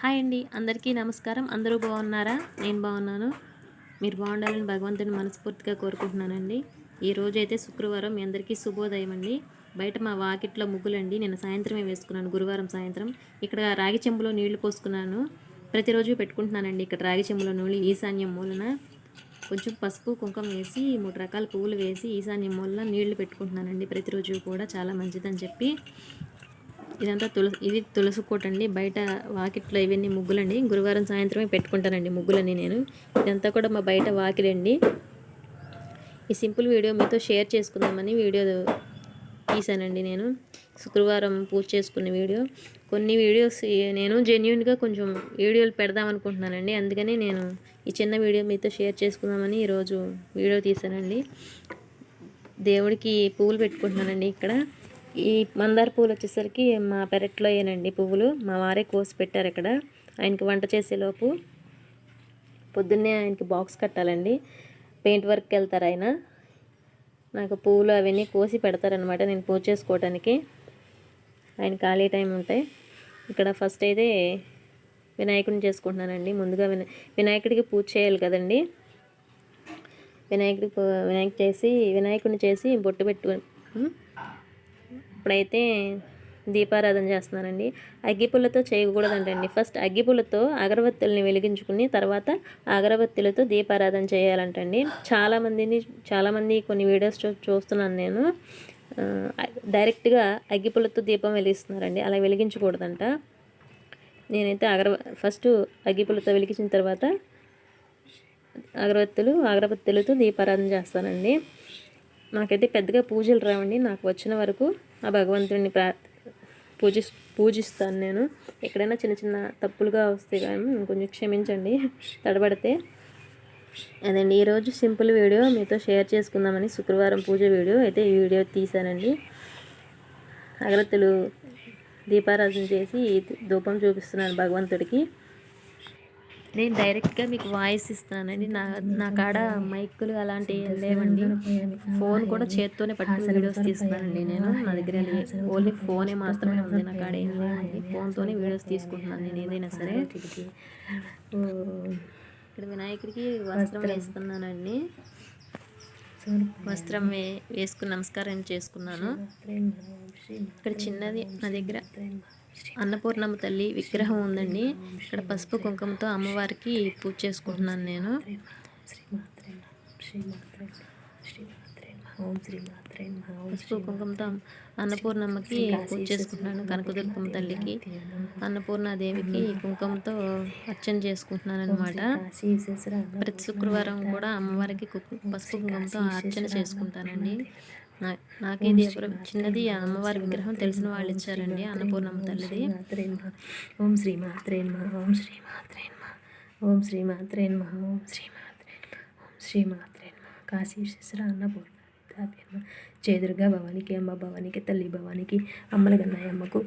Hi అండి. అందరికీ నమస్కారం. అందరూ బాగున్నారా? నేను బాగున్నాను. మీరు బాగుండాలని భగవంతుని మనస్ఫూర్తిగా కోరుకుంటున్నానండి. ఈ అయితే శుక్రవారం. మీ అందరికీ శుభోదయం అండి. బయట మా వాకిట్లో ముగ్గులండి. నేను సాయంత్రమే వేసుకున్నాను. గురువారం సాయంత్రం. ఇక్కడ రాగి చెంబులో నీళ్ళు పోసుకున్నాను. ప్రతిరోజు పెట్టుకుంటున్నానండి ఇక్కడ రాగి చెంబులో నీళ్ళు ఈశాన్యం మూలన. కొంచెం పసుపు కుంకుమ వేసి మూడు రకాల పువ్వులు వేసి ఈశాన్యం మూలన నీళ్ళు పెట్టుకుంటున్నానండి. ప్రతిరోజు కూడా చాలా మంచిదని చెప్పి. ఇదంతా తులసి ఇది తులసి కోట అండి బయట వాకిట్లో ఇవన్నీ ముగ్గులండి. గురువారం సాయంత్రమే పెట్టుకుంటానండి ముగ్గులని నేను. ఇదంతా కూడా మా బయట వాకిలండి. ఈ సింపుల్ వీడియో మీతో షేర్ చేసుకుందామని వీడియో తీశానండి నేను. శుక్రవారం పూజ చేసుకున్న వీడియో. కొన్ని వీడియోస్ నేను జెన్యున్గా కొంచెం వీడియోలు పెడదాం అనుకుంటున్నానండి. అందుకని నేను ఈ చిన్న వీడియో మీతో షేర్ చేసుకుందామని ఈరోజు వీడియో తీశానండి దేవుడికి పువ్వులు పెట్టుకుంటున్నానండి ఇక్కడ. ఈ మందార పువ్వులు వచ్చేసరికి మా పెరట్లో ఏనండి పువ్వులు. మా వారే కోసి పెట్టారు ఇక్కడ. ఆయనకి వంట చేసేలోపు పొద్దున్నే ఆయనకి బాక్స్ కట్టాలండి. పెయింట్ వర్క్కి వెళ్తారు ఆయన. నాకు పువ్వులు అవన్నీ కోసి పెడతారనమాట నేను పూజ చేసుకోవడానికి ఆయన ఖాళీ టైం ఉంటాయి. ఇక్కడ ఫస్ట్ అయితే వినాయకుడిని చేసుకుంటున్నానండి. ముందుగా వినా వినాయకుడికి పూజ చేయాలి కదండి. వినాయకుడికి వినాయకుడు వినాయక చేసి వినాయకుడిని చేసి బొట్టు పెట్టు ఇప్పుడైతే దీపారాధన చేస్తున్నానండి అగ్గిపుల్లతో చేయకూడదంటండి. ఫస్ట్ అగ్గిపుల్లతో అగరబత్తుల్ని వెలిగించుకుని తర్వాత అగరబత్తులతో దీపారాధన చేయాలంటండి. చాలామందిని చాలామంది కొన్ని వీడియోస్ చూ చూస్తున్నాను నేను. డైరెక్ట్గా అగ్గిపుల్లతో దీపం వెలిగిస్తున్నారండి. అలా వెలిగించకూడదంట. నేనైతే అగర ఫస్ట్ అగ్గిపుల్లతో వెలిగించిన తర్వాత అగరబత్తులు అగరబత్తులతో దీపారాధన చేస్తానండి. నాకైతే పెద్దగా పూజలు రావండి. నాకు వచ్చిన వరకు ఆ భగవంతుడిని ప్రా పూజి పూజిస్తాను నేను. ఎక్కడైనా చిన్న చిన్న తప్పులుగా వస్తే కానీ కొంచెం క్షమించండి తడబడితే. అదండి ఈరోజు సింపుల్ వీడియో. మీతో షేర్ చేసుకుందామని శుక్రవారం పూజ వీడియో అయితే ఈ వీడియో తీశానండి. అగరత్తులు దీపారాధన చేసి ధూపం చూపిస్తున్నాను భగవంతుడికి. నేను డైరెక్ట్గా మీకు వాయిస్ ఇస్తున్నానండి. నా నా కాడ మైకులు అలాంటివి లేవండి. ఫోన్ కూడా చేత్తోనే పట్టుకుని వీడియోస్ తీస్తున్నానండి నేను. నా దగ్గర ఓన్లీ ఫోనే మాత్రమే ఉంది. నా కాడ ఏం లేదండి ఫోన్తోనే వీడియోస్ తీసుకుంటున్నాను నేను ఏదైనా సరే. ఇక్కడ వినాయకుడికి వస్త్రం వేస్తున్నానండి. వస్త్రం వే వేసుకుని నమస్కారం చేసుకున్నాను. ఇక్కడ చిన్నది నా దగ్గర. అన్నపూర్ణమ్మ తల్లి విగ్రహం ఉందండి. ఇక్కడ పసుపు కుంకుమతో అమ్మవారికి పూజ చేసుకుంటున్నాను నేను. పసుపు కుంకుమతో అన్నపూర్ణమ్మకి పూజ చేసుకుంటున్నాను కనకదుర్గమ్మ తల్లికి. అన్నపూర్ణాదేవికి కుంకుమతో అర్చన చేసుకుంటున్నాను అనమాట ప్రతి శుక్రవారం కూడా అమ్మవారికి పసుపు కుంకుమతో అర్చన చేసుకుంటానండి. నాకు ఇది ఎప్పుడు చిన్నది అమ్మవారి విగ్రహం తెలిసిన వాళ్ళు ఇచ్చారండి అన్నపూర్ణమ్మ తల్లిది ఓం శ్రీ మాత్రే నమః. ఓం శ్రీ మాత్రే నమః. ఓం శ్రీ మాత్రే నమః. ఓం శ్రీ మాత్రే నమః. ఓం శ్రీ మాత్రే నమః. కాశీ శిశుర అన్నపూర్ణ దాపి అమ్మ. జయ దుర్గా భవానికి అమ్మ భవానికి తల్లి భవానికి అమ్మల గన్నాయమ్మకు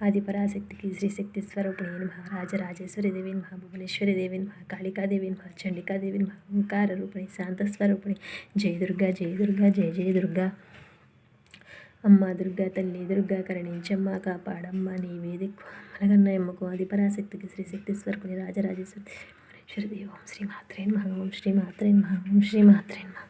ఆది పరాశక్తికి శ్రీశక్తి స్వరూపిణి నమ. రాజరాజేశ్వరి దేవి నమ. భువనేశ్వరి దేవి నమ. కాళికాదేవి నమ. చండికాదేవి నమ. ఓంకార రూపిణి శాంత స్వరూపిణి. జయ దుర్గా జయ దుర్గా జయ జయ దుర్గా. అమ్మ దుర్గా తల్లి దుర్గా కరణించమ్మ కాపాడమ్మ నీ వేదిక్కు మలగన్నయమ్మకు ఆది పరాశక్తికి శ్రీశక్తి స్వరూపిణి రాజరాజేశ్వరి దేవి ఓం శ్రీ మాత్రే నమః. ఓం శ్రీ మాత్రే నమః. ఓం శ్రీ మాత్రే నమః.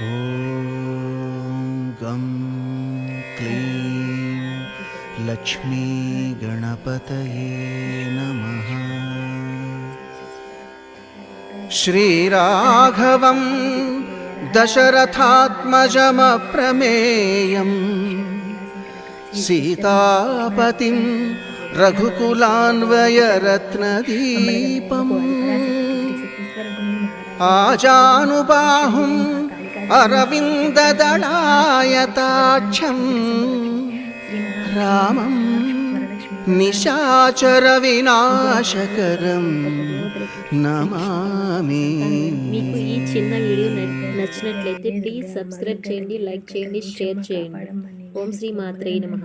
ॐ गं क्लीं लक्ष्मीगणपतये नमः श्रीराघवं दशरथात्मजमप्रमेयम् सीतापतिं रघुकुलान्वयरत्नदीपम् आजानुबाहुम् अरविन्ददलायताक्षम् रामं निशाचरविनाशकरं नमामि మీకు ఈ చిన్న వీడియో న- నచ్చినట్లయితే ప్లీజ్ సబ్స్క్రైబ్ చేయండి లైక్ చేయండి షేర్ చేయండి ఓం శ్రీ మాత్రే నమః